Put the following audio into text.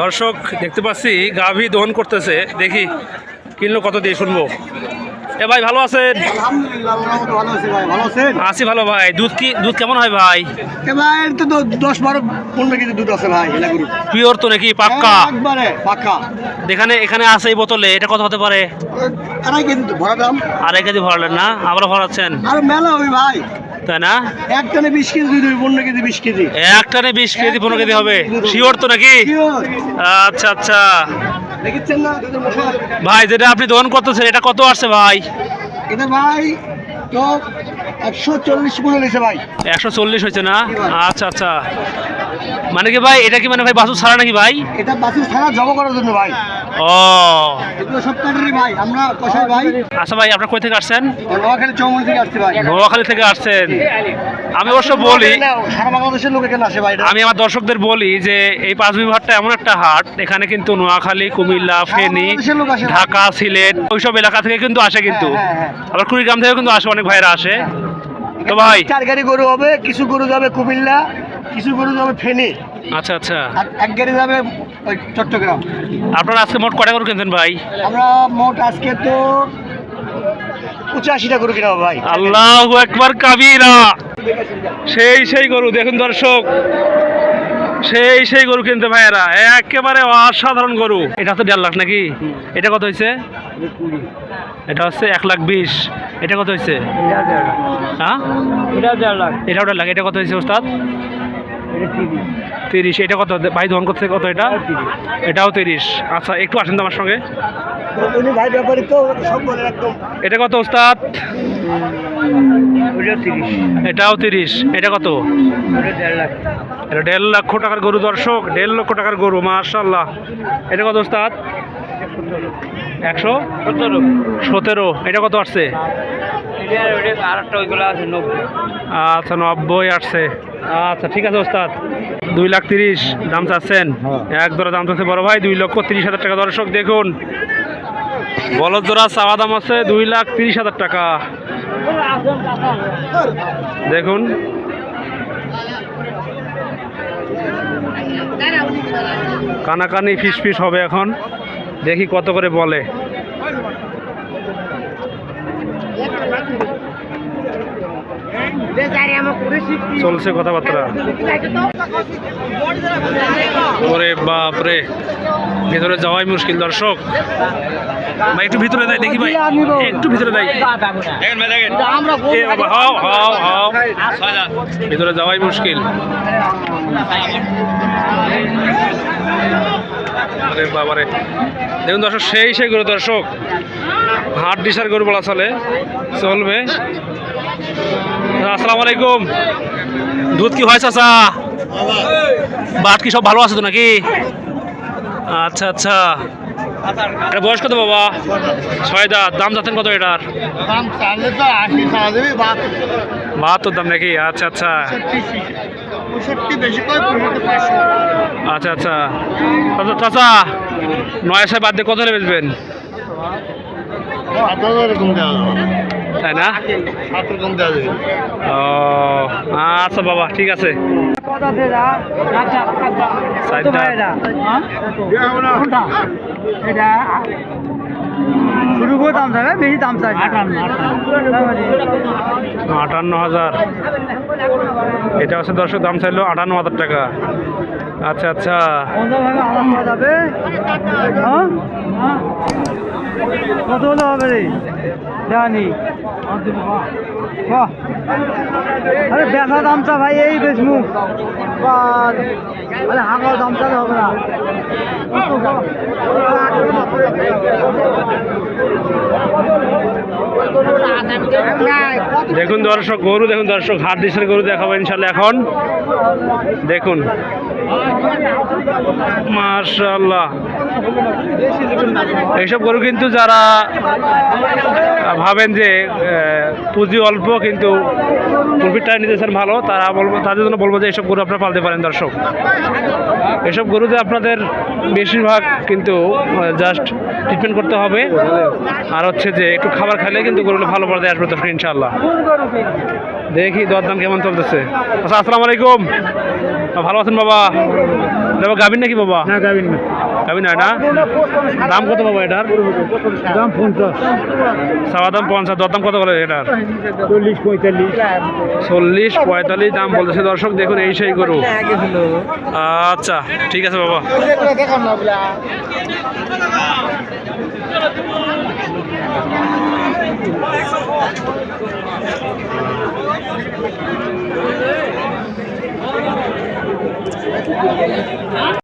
দর্শক দেখতে পাচ্ছি গাভী দহন করতেছে। দেখি কিনলো কত দিয়ে শুনব। এ ভাই ভালো আছেন? আছি ভালো ভাই। দুধ কি দুধ কেমন হয় ভাই? তো দশ বারো পনেরো কেজি দুধ আছে ভাই পিওর তো নাকি পাক্কা? পাক্কা। এখানে এখানে আছে এই বোতলে এটা কত হতে পারে? আড়াই কেজি আড়াই কেজি ভরালেন না? আবার ভরাচ্ছেন? আর মেলা হবে ভাই। তাই না? এক টানে বিশ কেজি দুধ পনেরো কেজি বিশ কেজি। এক টানে বিশ কেজি পনেরো কেজি হবে। শিওর তো নাকি? আচ্ছা আচ্ছা। ভাই যেটা আপনি দহন করতেছেন এটা কত আসছে ভাই? এটা ভাই তো একশো চল্লিশ করে নিয়েছে ভাই। একশো চল্লিশ হয়েছে না? আচ্ছা আচ্ছা। মানে কি ভাই এটা কি মানে ভাই বাসু ছাড়া নাকি ভাই? এটা বাসুর থানা জমা করার জন্য ভাই। ও। এগুলো সব কাটারি ভাই আমরা কষাই ভাই। আচ্ছা ভাই আপনার কই থেকে আসছেন নোয়াখালী চৌমনি থেকে আসছে ভাই। নোয়াখালী থেকে আসছেন। আমি অবশ্য বলি সারা বাংলাদেশের লোক এখানে আসে ভাই। আমি আমার দর্শকদের বলি যে এই পাঁচ বিভাগটা এমন একটা হাট এখানে কিন্তু নোয়াখালী কুমিল্লা ফেনী। ঢাকা সিলেট ওইসব এলাকা থেকে কিন্তু আসে কিন্তু। হ্যাঁ, হ্যাঁ, আবার কুড়িগ্রাম থেকে কিন্তু আসে অনেক ভাইরা আসে। তো ভাই। চার গাড়ি গরু হবে কিছু গরু যাবে কুমিল্লা কিছু গরু যাবে ফেনী। আচ্ছা আচ্ছা। আর এক গাড়ি যাবে ওই চট্টগ্রাম। আপনারা আজকে মোট কটা গরু কিনছেন ভাই? আমরা মোট আজকে তো পঁচাশিটা গরু কিনা ভাই। আল্লাহ একবার কাবিরা। সেই সেই গরু দেখুন দর্শক। সেই সেই গরু কিনতে ভাইয়েরা একেবারে অসাধারণ গরু। এটা হচ্ছে দেড় লাখ নাকি? এটা কত হয়েছে এটা হচ্ছে এক লাখ বিশ। এটা কত হয়েছে হ্যাঁ? এটা দেড় লাখ। এটা কত হয়েছে ওস্তাদ? তিরিশ। এটা কত? ভাই ধন করছে কত এটা? এটাও তিরিশ। আচ্ছা একটু আসেন তো আমার সঙ্গে। তো এটা কত ওস্তাদ? এটাও তিরিশ। এটা কত? দেড় এটা দেড় লক্ষ টাকার গরু দর্শক দেড় লক্ষ টাকার গরু মার্শাল্লাহ এটা কত ওস্তাদ? একশো? সতেরো। সতেরো। এটা কত আসছে? আর একটা ওইগুলো আছে নব্বই। আচ্ছা নব্বই আসছে। আচ্ছা ঠিক আছে ওস্তাদ। দুই লাখ তিরিশ। দাম চাচ্ছেন? এক জোড়া দাম চাচ্ছে বড় ভাই দুই লক্ষ তিরিশ হাজার টাকা দর্শক দেখুন। বলদ জোড়া চাওয়া দাম আছে দুই লাখ তিরিশ হাজার টাকা। দেখুন। কানাকানি ফিস ফিস হবে এখন। দেখি কত করে বলে। চলছে কথাবার্তা। ওরে বাপ রে ভেতরে যাওয়াই মুশকিল, দর্শক। ভাই, একটু ভিতরে দেয় দেখি ভাই। একটু ভিতরে হাও ভিতরে যাওয়াই মুশকিল। আরে বাবারে। দেখুন দর্শক, সেই সেই গরু, দর্শক। হাট ডিসার গরু বলা চলে। চলবে। আসসালামু আলাইকুম। দুধ কি হয়, চাচা? বাট কি সব ভালো আছে তো নাকি? আচ্ছা আচ্ছা। এটা বয়স কত বাবা? ছয় দাঁত দাম যাচ্ছেন কত এটার? বাহাত্তর দাম নাকি? আচ্ছা আচ্ছা। আচ্ছা আচ্ছা। চাচা নয় ছয় বাদ দিয়ে কত বেচবেন? তাই না? ও আচ্ছা বাবা ঠিক আছে। ষাট শুরু করে দাম যাবে বেশি দাম চাই আটান্ন হাজার। এটা হচ্ছে দর্শক দাম চাইলো আটান্ন হাজার টাকা। আচ্ছা আচ্ছা। যাবে হ্যাঁ? কত হলো হবে রে? জানি। বাহ। আরে ব্যথা দামটা ভাই, এই বেশ মুখ। আরে হাঁকাও দামটা হবে না। দেখুন দর্শক গরু, দেখুন দর্শক হাত দিশের গরু দেখাবো ইনশাল্লাহ এখন। দেখুন। মার্শাল্লাহ এইসব গরু কিন্তু যারা ভাবেন যে পুঁজি অল্প কিন্তু প্রফিটটা নিতেছেন ভালো। তারা বলব তাদের জন্য বলব যে এসব গরু আপনারা পালতে পারেন দর্শক। এসব গরুতে আপনাদের বেশিরভাগ কিন্তু জাস্ট ট্রিটমেন্ট করতে হবে। আর হচ্ছে যে একটু খাবার খাইলে কিন্তু গরুগুলো ভালো পর্যায়ে আসবে দর্শক ইনশাল্লাহ দেখি দরদাম কেমন চলতেছে। আচ্ছা আসসালামু আলাইকুম। ভালো আছেন বাবা? এটা গাভিন নাকি বাবা? না গাবিন না। গাভিন হয় না? দাম কত বাবা এটার? দাম পঞ্চাশ। সাবা দাম পঞ্চাশ দর দাম কত বলে এটার? চল্লিশ পঁয়তাল্লিশ। চল্লিশ পঁয়তাল্লিশ দাম বলতেছে। দর্শক দেখুন এই সেই গরু। আচ্ছা ঠিক আছে বাবা।